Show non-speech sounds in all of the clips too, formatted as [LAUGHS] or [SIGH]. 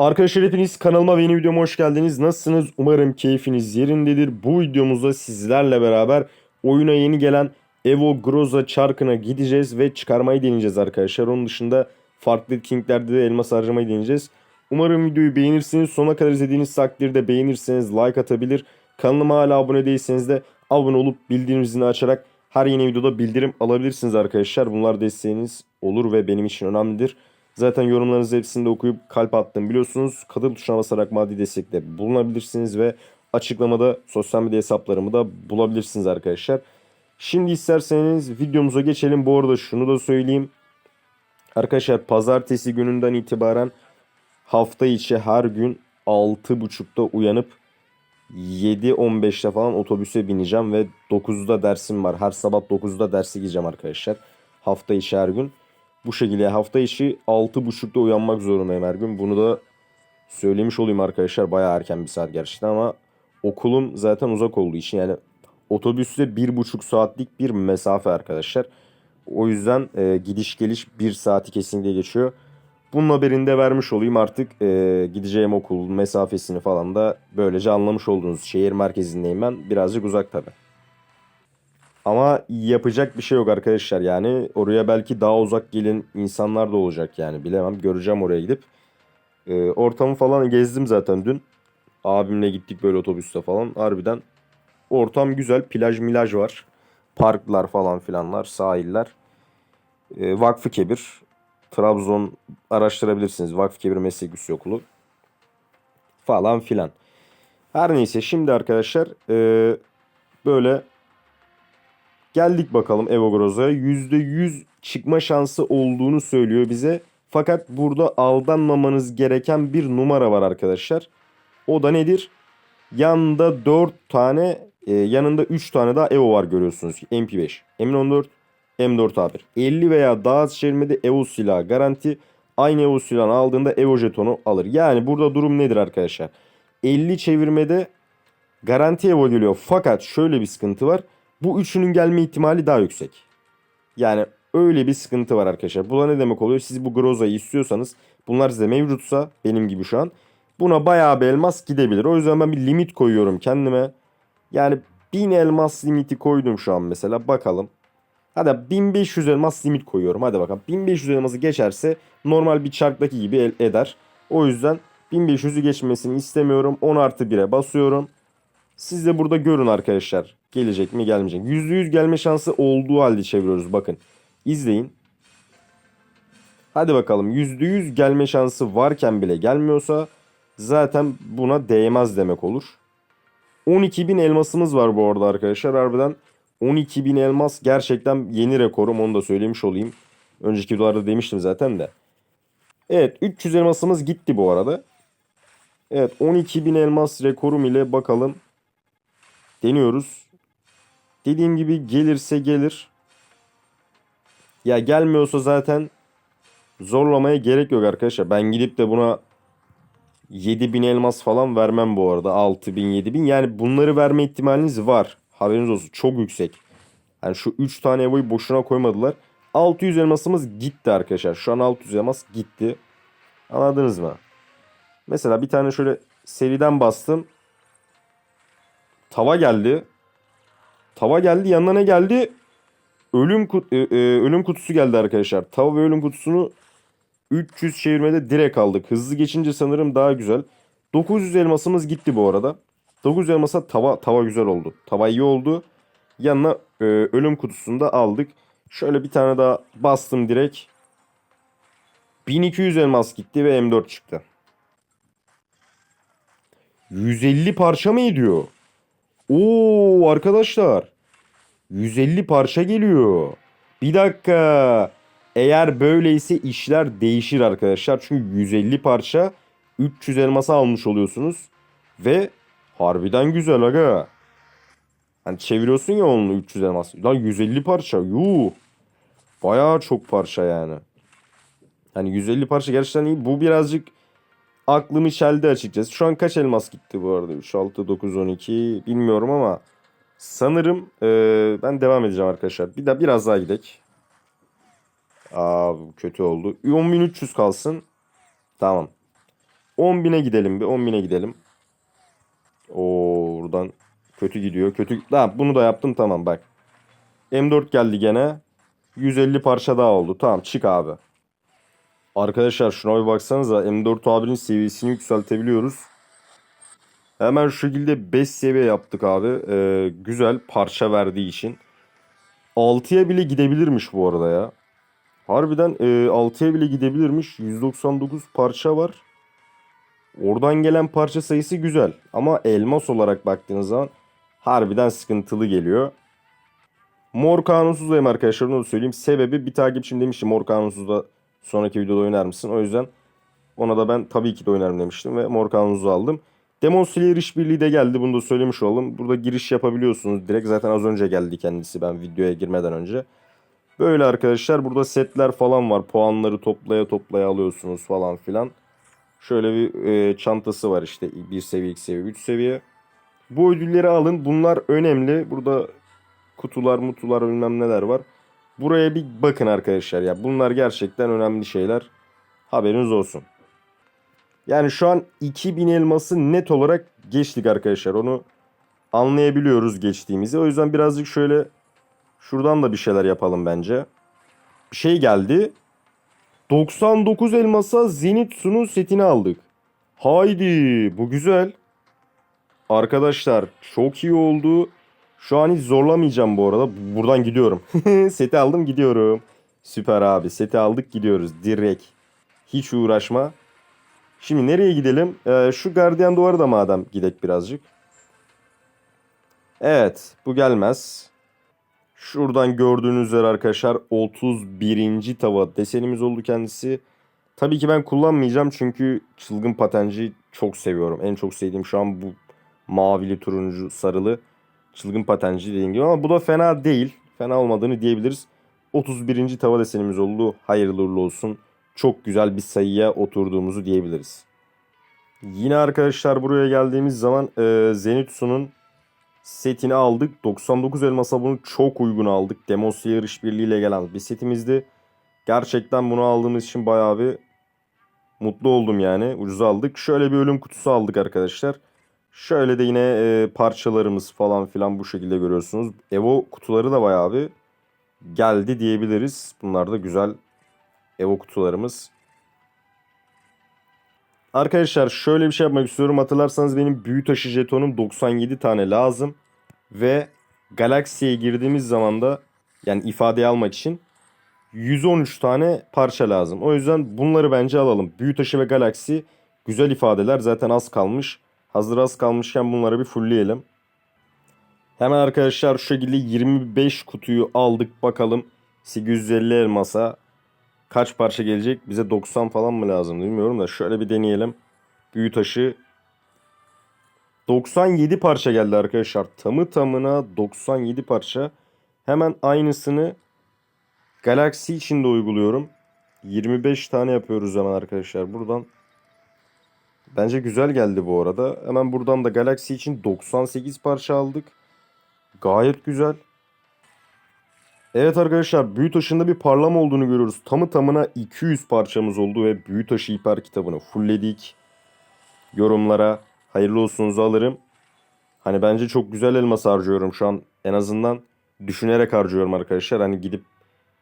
Arkadaşlar hepiniz kanalıma ve yeni videoma hoş geldiniz. Nasılsınız? Umarım keyfiniz yerindedir. Bu videomuzda sizlerle beraber oyuna yeni gelen Evo Groza çarkına gideceğiz ve çıkarmayı deneyeceğiz arkadaşlar. Onun dışında farklı etkinliklerde de elmas harcamayı deneyeceğiz. Umarım videoyu beğenirsiniz. Sona kadar izlediğiniz takdirde beğenirseniz like atabilir. Kanalıma hala abone değilseniz de abone olup bildirim zilini açarak her yeni videoda bildirim alabilirsiniz arkadaşlar. Bunlar desteğiniz olur ve benim için önemlidir. Zaten yorumlarınızı hepsini de okuyup kalp attım biliyorsunuz. Katıl tuşuna basarak maddi destekte bulunabilirsiniz ve açıklamada sosyal medya hesaplarımı da bulabilirsiniz arkadaşlar. Şimdi isterseniz videomuza geçelim. Bu arada şunu da söyleyeyim. Arkadaşlar pazartesi gününden itibaren hafta içi her gün 6.30'da uyanıp 7.15'te falan otobüse bineceğim ve 9'da dersim var. Her sabah 9'da dersi gideceğim arkadaşlar. Hafta içi her gün. Bu şekilde hafta içi 6.30'da uyanmak zorundayım her gün. Bunu da söylemiş olayım arkadaşlar. Bayağı erken bir saat gerçekten ama okulum zaten uzak olduğu için yani otobüsle bir buçuk saatlik bir mesafe arkadaşlar. O yüzden e, gidiş geliş bir saati kesinlikle geçiyor. Bunun haberini de vermiş olayım artık e, gideceğim okul mesafesini falan da böylece anlamış oldunuz. Şehir merkezindeyim ben birazcık uzak tabi. Ama yapacak bir şey yok arkadaşlar yani oraya belki daha uzak gelin insanlar da olacak yani bilemem göreceğim oraya gidip. E, ortamı falan gezdim zaten dün. Abimle gittik böyle otobüste falan harbiden ortam güzel plaj milaj var. Parklar falan filanlar sahiller. E, Vakfı Kebir Trabzon araştırabilirsiniz. Vakfı Kebir Meslek Yüksekokulu falan filan. Her neyse şimdi arkadaşlar e, böyle geldik bakalım Evo Groza'ya. %100 çıkma şansı olduğunu söylüyor bize. Fakat burada aldanmamanız gereken bir numara var arkadaşlar. O da nedir? Yanında 4 tane e, yanında 3 tane daha Evo var görüyorsunuz. MP5, M14, M4 A1. 50 veya daha az çevirmede Evo silahı garanti. Aynı Evo silahını aldığında Evo jetonu alır. Yani burada durum nedir arkadaşlar? 50 çevirmede garanti Evo geliyor. Fakat şöyle bir sıkıntı var. Bu üçünün gelme ihtimali daha yüksek. Yani öyle bir sıkıntı var arkadaşlar. Bu da ne demek oluyor? Siz bu Groza'yı istiyorsanız bunlar size mevcutsa benim gibi şu an buna bayağı bir elmas gidebilir. O yüzden ben bir limit koyuyorum kendime. Yani 1000 elmas limiti koydum şu an mesela. Bakalım. Hadi 1500 elmas limit koyuyorum. Hadi bakalım. 1500 elması geçerse normal bir çarktaki gibi el eder. O yüzden 1500'ü geçmesini istemiyorum. 10 artı 1'e basıyorum. Siz de burada görün arkadaşlar. Gelecek mi gelmeyecek. mi? %100 gelme şansı olduğu halde çeviriyoruz. Bakın. İzleyin. Hadi bakalım. %100 gelme şansı varken bile gelmiyorsa zaten buna değmez demek olur. 12.000 elmasımız var bu arada arkadaşlar. Harbiden 12.000 elmas gerçekten yeni rekorum onu da söylemiş olayım. Önceki videolarda demiştim zaten de. Evet 300 elmasımız gitti bu arada. Evet 12.000 elmas rekorum ile bakalım. Deniyoruz. Dediğim gibi gelirse gelir. Ya gelmiyorsa zaten zorlamaya gerek yok arkadaşlar. Ben gidip de buna 7000 elmas falan vermem bu arada. 6000 7000 yani bunları verme ihtimaliniz var. Haberiniz olsun çok yüksek. Yani şu 3 tane Evo'yu boşuna koymadılar. 600 elmasımız gitti arkadaşlar. Şu an 600 elmas gitti. Anladınız mı? Mesela bir tane şöyle seriden bastım. Tava geldi. Tava geldi. Yanına ne geldi? Ölüm kut e, e, ölüm kutusu geldi arkadaşlar. Tava ve ölüm kutusunu 300 çevirmede direkt aldık. Hızlı geçince sanırım daha güzel. 900 elmasımız gitti bu arada. 900 elmasa tava tava güzel oldu. Tava iyi oldu. Yanına e, ölüm kutusunu da aldık. Şöyle bir tane daha bastım direkt. 1200 elmas gitti ve M4 çıktı. 150 parça mı ediyor? Oo arkadaşlar. 150 parça geliyor. Bir dakika. Eğer böyleyse işler değişir arkadaşlar. Çünkü 150 parça 300 elması almış oluyorsunuz. Ve harbiden güzel aga. Hani çeviriyorsun ya onu 300 elmas. Lan 150 parça. Yuh. Bayağı çok parça yani. Hani 150 parça gerçekten iyi. Bu birazcık aklımı çeldi açıkçası. Şu an kaç elmas gitti bu arada? 3, 6, 9, 12 bilmiyorum ama sanırım e, ben devam edeceğim arkadaşlar. Bir de biraz daha gidek. Aa kötü oldu. 10.300 kalsın. Tamam. 10.000'e gidelim bir 10.000'e gidelim. Oo buradan kötü gidiyor. Kötü. Ha, bunu da yaptım tamam bak. M4 geldi gene. 150 parça daha oldu. Tamam çık abi. Arkadaşlar şuna bir baksanıza. M4 abinin seviyesini yükseltebiliyoruz. Hemen şu şekilde 5 seviye yaptık abi. Ee, güzel parça verdiği için. 6'ya bile gidebilirmiş bu arada ya. Harbiden e, 6'ya bile gidebilirmiş. 199 parça var. Oradan gelen parça sayısı güzel. Ama elmas olarak baktığınız zaman harbiden sıkıntılı geliyor. Mor kanunsuzlayım arkadaşlar onu söyleyeyim. Sebebi bir takipçim demişti mor kanunsuzda sonraki videoda oynar mısın? O yüzden ona da ben tabii ki de oynarım demiştim ve mor kanunsuzu aldım. Demon Slayer işbirliği de geldi bunu da söylemiş olalım. Burada giriş yapabiliyorsunuz. Direkt zaten az önce geldi kendisi ben videoya girmeden önce. Böyle arkadaşlar burada setler falan var. Puanları toplaya toplaya alıyorsunuz falan filan. Şöyle bir e, çantası var işte. Bir seviye, iki seviye, üç seviye. Bu ödülleri alın. Bunlar önemli. Burada kutular, mutular bilmem neler var. Buraya bir bakın arkadaşlar ya. Bunlar gerçekten önemli şeyler. Haberiniz olsun. Yani şu an 2000 elması net olarak geçtik arkadaşlar. Onu anlayabiliyoruz geçtiğimizi. O yüzden birazcık şöyle şuradan da bir şeyler yapalım bence. Bir şey geldi. 99 elmasa Zenitsu'nun setini aldık. Haydi bu güzel. Arkadaşlar çok iyi oldu. Şu an hiç zorlamayacağım bu arada. Buradan gidiyorum. [LAUGHS] Seti aldım gidiyorum. Süper abi. Seti aldık gidiyoruz. Direkt. Hiç uğraşma. Şimdi nereye gidelim? Ee, şu gardiyan duvarı da madem gidek birazcık. Evet. Bu gelmez. Şuradan gördüğünüz üzere arkadaşlar 31. tava desenimiz oldu kendisi. Tabii ki ben kullanmayacağım çünkü çılgın patenci çok seviyorum. En çok sevdiğim şu an bu mavili, turuncu, sarılı çılgın patenci dediğim gibi ama bu da fena değil. Fena olmadığını diyebiliriz. 31. tava desenimiz oldu. Hayırlı uğurlu olsun. Çok güzel bir sayıya oturduğumuzu diyebiliriz. Yine arkadaşlar buraya geldiğimiz zaman e, Zenitsu'nun setini aldık. 99 elmasa bunu çok uygun aldık. Demon Slayer işbirliğiyle gelen bir setimizdi. Gerçekten bunu aldığımız için bayağı bir mutlu oldum yani. Ucuz aldık. Şöyle bir ölüm kutusu aldık arkadaşlar. Şöyle de yine e, parçalarımız falan filan bu şekilde görüyorsunuz. Evo kutuları da bayağı bir geldi diyebiliriz. Bunlar da güzel Evo kutularımız. Arkadaşlar şöyle bir şey yapmak istiyorum. Hatırlarsanız benim büyü taşı jetonum 97 tane lazım. Ve Galaxy'ye girdiğimiz zaman da yani ifadeyi almak için 113 tane parça lazım. O yüzden bunları bence alalım. Büyü taşı ve Galaxy güzel ifadeler. Zaten az kalmış. Hazır az kalmışken bunları bir fullleyelim. Hemen arkadaşlar şu şekilde 25 kutuyu aldık. Bakalım 850 elmasa kaç parça gelecek? Bize 90 falan mı lazım bilmiyorum da şöyle bir deneyelim. Büyü taşı 97 parça geldi arkadaşlar. Tamı tamına 97 parça. Hemen aynısını Galaxy için de uyguluyorum. 25 tane yapıyoruz hemen arkadaşlar buradan. Bence güzel geldi bu arada. Hemen buradan da Galaxy için 98 parça aldık. Gayet güzel. Evet arkadaşlar büyü taşında bir parlama olduğunu görüyoruz. Tamı tamına 200 parçamız oldu ve büyü taşı hiper kitabını fullledik. Yorumlara hayırlı olsunuzu alırım. Hani bence çok güzel elmas harcıyorum şu an. En azından düşünerek harcıyorum arkadaşlar. Hani gidip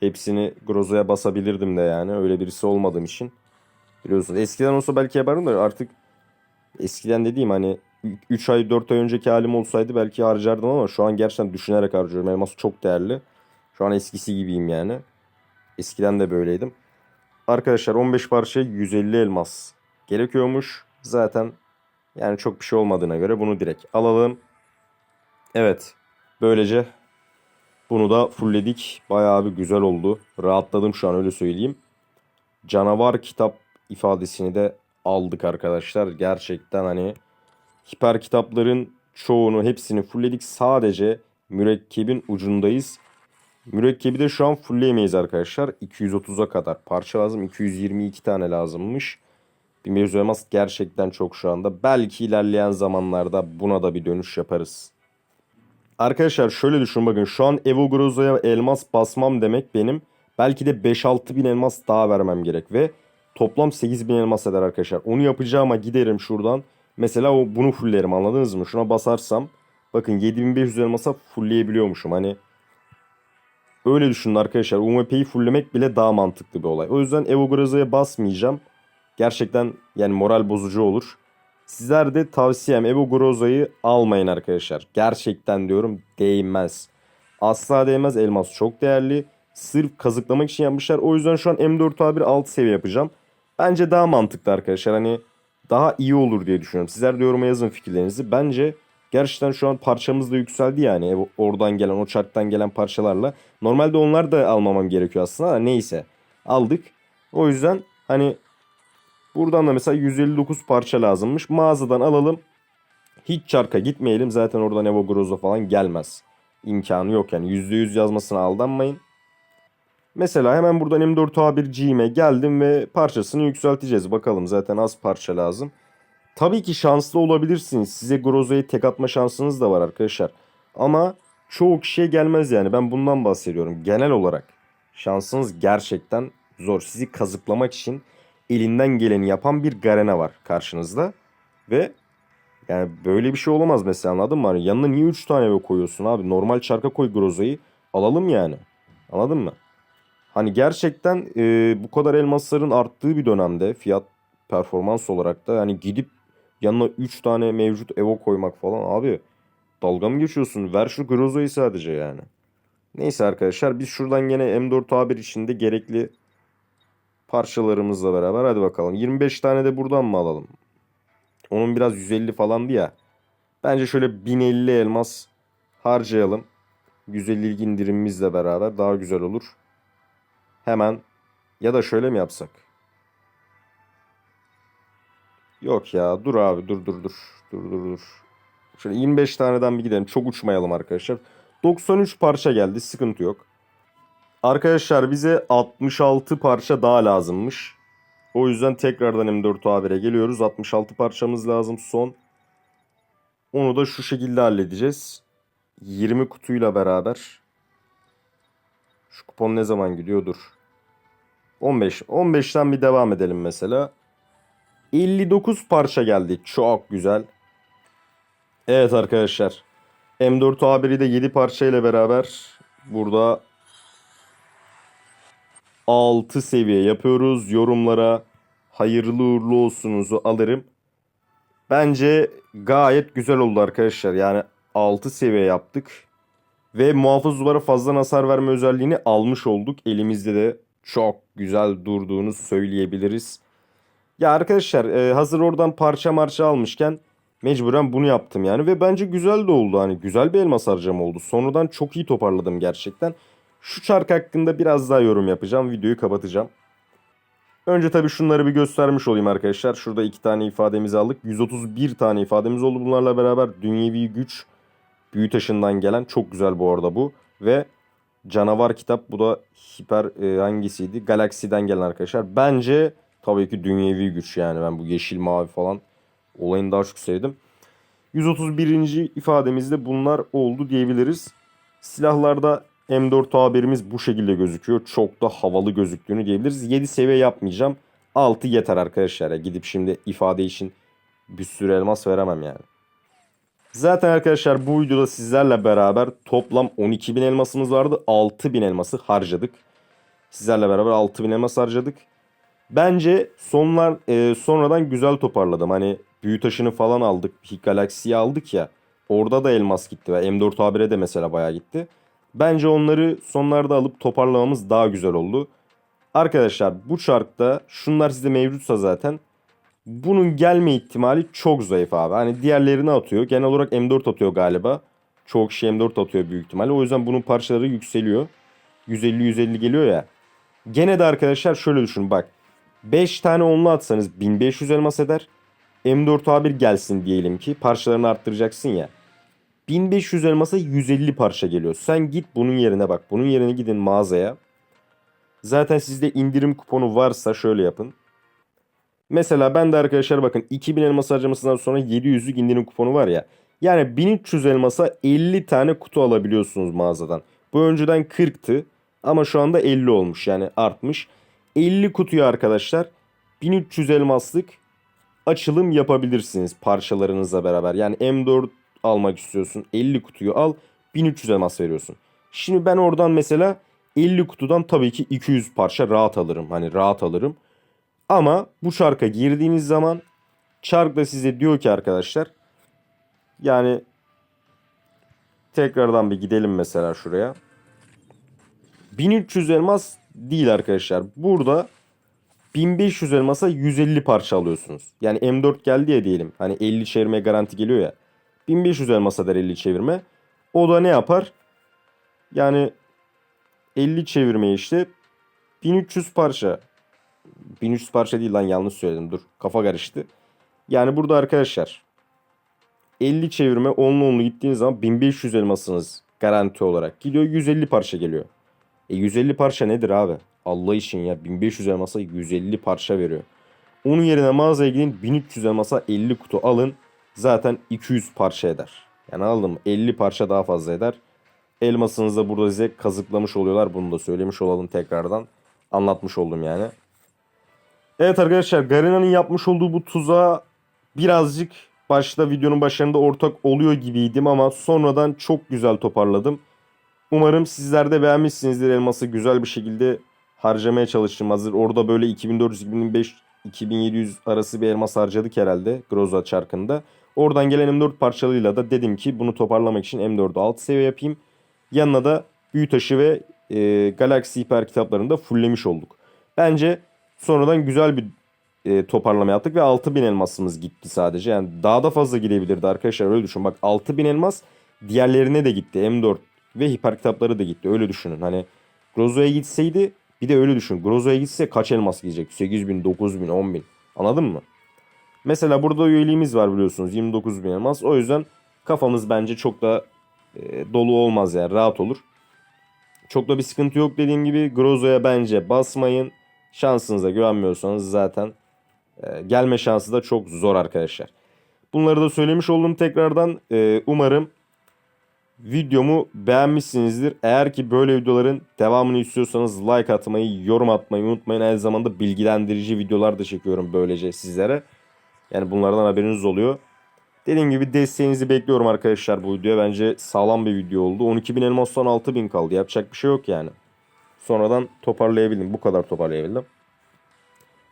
hepsini Groza'ya basabilirdim de yani. Öyle birisi olmadığım için. Biliyorsunuz eskiden olsa belki yaparım da artık eskiden dediğim hani 3 ay 4 ay önceki halim olsaydı belki harcardım ama şu an gerçekten düşünerek harcıyorum. Elmas çok değerli. Şu an eskisi gibiyim yani. Eskiden de böyleydim. Arkadaşlar 15 parça 150 elmas gerekiyormuş. Zaten yani çok bir şey olmadığına göre bunu direkt alalım. Evet. Böylece bunu da fullledik. Bayağı bir güzel oldu. Rahatladım şu an öyle söyleyeyim. Canavar kitap ifadesini de aldık arkadaşlar. Gerçekten hani hiper kitapların çoğunu hepsini fullledik. Sadece mürekkebin ucundayız. Mürekkebi de şu an fullleyemeyiz arkadaşlar. 230'a kadar parça lazım. 222 tane lazımmış. 1500 elmas gerçekten çok şu anda. Belki ilerleyen zamanlarda buna da bir dönüş yaparız. Arkadaşlar şöyle düşün bakın şu an Evo Groza'ya elmas basmam demek benim belki de 5-6 bin elmas daha vermem gerek ve toplam 8000 elmas eder arkadaşlar. Onu yapacağıma giderim şuradan. Mesela o bunu fulllerim anladınız mı? Şuna basarsam bakın 7500 elmasa fullleyebiliyormuşum. Hani öyle düşünün arkadaşlar. UMP'yi fulllemek bile daha mantıklı bir olay. O yüzden Evo Groza'ya basmayacağım. Gerçekten yani moral bozucu olur. Sizler de tavsiyem Evo Groza'yı almayın arkadaşlar. Gerçekten diyorum değmez. Asla değmez. Elmas çok değerli. Sırf kazıklamak için yapmışlar. O yüzden şu an M4A1 6 seviye yapacağım. Bence daha mantıklı arkadaşlar. Hani daha iyi olur diye düşünüyorum. Sizler de yoruma yazın fikirlerinizi. Bence gerçekten şu an parçamız da yükseldi yani. Ev- Oradan gelen, o çarktan gelen parçalarla. Normalde onlar da almamam gerekiyor aslında. Da neyse. Aldık. O yüzden hani buradan da mesela 159 parça lazımmış. Mağazadan alalım. Hiç çarka gitmeyelim. Zaten oradan Evo Groza falan gelmez. İmkanı yok yani. %100 yazmasına aldanmayın. Mesela hemen buradan M4A1 geldim ve parçasını yükselteceğiz. Bakalım zaten az parça lazım. Tabii ki şanslı olabilirsiniz. Size Groza'yı tek atma şansınız da var arkadaşlar. Ama çoğu kişiye gelmez yani. Ben bundan bahsediyorum. Genel olarak şansınız gerçekten zor. Sizi kazıklamak için elinden geleni yapan bir Garena var karşınızda. Ve yani böyle bir şey olamaz mesela anladın mı? Hani yanına niye 3 tane koyuyorsun abi? Normal çarka koy Groza'yı. Alalım yani. Anladın mı? Hani gerçekten e, bu kadar elmasların arttığı bir dönemde fiyat performans olarak da yani gidip yanına 3 tane mevcut Evo koymak falan abi dalga mı geçiyorsun? Ver şu Groza'yı sadece yani. Neyse arkadaşlar biz şuradan gene M4A1 içinde gerekli parçalarımızla beraber hadi bakalım. 25 tane de buradan mı alalım? Onun biraz 150 falandı ya. Bence şöyle 1050 elmas harcayalım. 150'lik indirimimizle beraber daha güzel olur. Hemen ya da şöyle mi yapsak? Yok ya dur abi dur dur dur. Dur dur dur. Şöyle 25 taneden bir gidelim. Çok uçmayalım arkadaşlar. 93 parça geldi. Sıkıntı yok. Arkadaşlar bize 66 parça daha lazımmış. O yüzden tekrardan M4A1'e geliyoruz. 66 parçamız lazım son. Onu da şu şekilde halledeceğiz. 20 kutuyla beraber. Şu kupon ne zaman gidiyor? Dur. 15. 15'ten bir devam edelim mesela. 59 parça geldi. Çok güzel. Evet arkadaşlar. M4A1'i de 7 parça ile beraber burada 6 seviye yapıyoruz. Yorumlara hayırlı uğurlu olsunuzu alırım. Bence gayet güzel oldu arkadaşlar. Yani 6 seviye yaptık. Ve muhafız duvara fazla hasar verme özelliğini almış olduk. Elimizde de çok güzel durduğunu söyleyebiliriz. Ya arkadaşlar e, hazır oradan parça marça almışken mecburen bunu yaptım yani. Ve bence güzel de oldu. Hani güzel bir elmas harcama oldu. Sonradan çok iyi toparladım gerçekten. Şu çark hakkında biraz daha yorum yapacağım. Videoyu kapatacağım. Önce tabii şunları bir göstermiş olayım arkadaşlar. Şurada iki tane ifademizi aldık. 131 tane ifademiz oldu. Bunlarla beraber dünyevi güç büyü taşından gelen çok güzel bu arada bu. Ve canavar kitap bu da hiper e, hangisiydi? Galaksiden gelen arkadaşlar. Bence tabii ki dünyevi güç yani ben bu yeşil mavi falan olayını daha çok sevdim. 131. ifademizde bunlar oldu diyebiliriz. Silahlarda M4A1'imiz bu şekilde gözüküyor. Çok da havalı gözüktüğünü diyebiliriz. 7 seviye yapmayacağım. 6 yeter arkadaşlar. Gidip şimdi ifade için bir sürü elmas veremem yani. Zaten arkadaşlar bu videoda sizlerle beraber toplam 12.000 elmasımız vardı. 6.000 elması harcadık. Sizlerle beraber 6.000 elmas harcadık. Bence sonlar e, sonradan güzel toparladım. Hani büyü taşını falan aldık. Galaxy'yi aldık ya. Orada da elmas gitti. Ve M4A1'e de mesela bayağı gitti. Bence onları sonlarda alıp toparlamamız daha güzel oldu. Arkadaşlar bu çarkta şunlar sizde mevcutsa zaten bunun gelme ihtimali çok zayıf abi. Hani diğerlerini atıyor. Genel olarak M4 atıyor galiba. Çok kişi M4 atıyor büyük ihtimalle. O yüzden bunun parçaları yükseliyor. 150-150 geliyor ya. Gene de arkadaşlar şöyle düşünün bak. 5 tane onlu atsanız 1500 elmas eder. M4A1 gelsin diyelim ki parçalarını arttıracaksın ya. 1500 elmasa 150 parça geliyor. Sen git bunun yerine bak. Bunun yerine gidin mağazaya. Zaten sizde indirim kuponu varsa şöyle yapın. Mesela ben de arkadaşlar bakın 2000 elmas harcamasından sonra 700'lük indirim kuponu var ya. Yani 1300 elmasa 50 tane kutu alabiliyorsunuz mağazadan. Bu önceden 40'tı ama şu anda 50 olmuş yani artmış. 50 kutuyu arkadaşlar 1300 elmaslık açılım yapabilirsiniz parçalarınızla beraber. Yani M4 almak istiyorsun. 50 kutuyu al. 1300 elmas veriyorsun. Şimdi ben oradan mesela 50 kutudan tabii ki 200 parça rahat alırım. Hani rahat alırım. Ama bu çarka girdiğiniz zaman çark da size diyor ki arkadaşlar yani tekrardan bir gidelim mesela şuraya. 1300 elmas değil arkadaşlar. Burada 1500 elmasa 150 parça alıyorsunuz. Yani M4 geldi ya diyelim. Hani 50 çevirme garanti geliyor ya. 1500 elmasa der 50 çevirme. O da ne yapar? Yani 50 çevirme işte 1300 parça. 1300 parça değil lan yanlış söyledim dur. Kafa karıştı. Yani burada arkadaşlar 50 çevirme 10'lu 10'lu gittiğiniz zaman 1500 elmasınız garanti olarak gidiyor 150 parça geliyor. E 150 parça nedir abi? Allah için ya 1500 elmasa 150 parça veriyor. Onun yerine mağazaya gidin 1300 elmasa 50 kutu alın. Zaten 200 parça eder. Yani aldım 50 parça daha fazla eder. Elmasınızı da burada size kazıklamış oluyorlar. Bunu da söylemiş olalım tekrardan. Anlatmış oldum yani. Evet arkadaşlar Garina'nın yapmış olduğu bu tuzağa birazcık başta videonun başlarında ortak oluyor gibiydim ama sonradan çok güzel toparladım. Umarım sizler de beğenmişsinizdir elması güzel bir şekilde harcamaya çalıştım. Hazır orada böyle 2400, 2500, 2700 arası bir elmas harcadık herhalde Groza çarkında. Oradan gelen M4 parçalıyla da dedim ki bunu toparlamak için M4'ü 6 seviye yapayım. Yanına da Büyütaşı ve e, Galaxy Hyper kitaplarını da fulllemiş olduk. Bence sonradan güzel bir e, toparlama yaptık ve 6000 elmasımız gitti sadece. Yani daha da fazla gidebilirdi arkadaşlar öyle düşün. Bak 6000 elmas diğerlerine de gitti. M4 ve hiper kitapları da gitti. Öyle düşünün. Hani Grozo'ya gitseydi bir de öyle düşün. Grozo'ya gitse kaç elmas gidecek? 8000, 9000, 10000. Anladın mı? Mesela burada üyeliğimiz var biliyorsunuz. 29 bin elmas. O yüzden kafamız bence çok da e, dolu olmaz yani. Rahat olur. Çok da bir sıkıntı yok dediğim gibi. Grozo'ya bence basmayın. Şansınıza güvenmiyorsanız zaten e, gelme şansı da çok zor arkadaşlar. Bunları da söylemiş oldum tekrardan. E, umarım videomu beğenmişsinizdir. Eğer ki böyle videoların devamını istiyorsanız like atmayı, yorum atmayı unutmayın. Aynı zamanda bilgilendirici videolar da çekiyorum böylece sizlere. Yani bunlardan haberiniz oluyor. Dediğim gibi desteğinizi bekliyorum arkadaşlar bu videoya. Bence sağlam bir video oldu. 12.000 elmastan 6.000 kaldı. Yapacak bir şey yok yani. Sonradan toparlayabildim. Bu kadar toparlayabildim.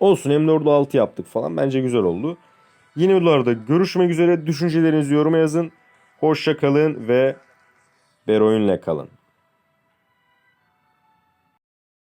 Olsun M4'ü 6 yaptık falan. Bence güzel oldu. Yeni videolarda görüşmek üzere. Düşüncelerinizi yoruma yazın. Hoşça kalın ve Beroyun'la kalın.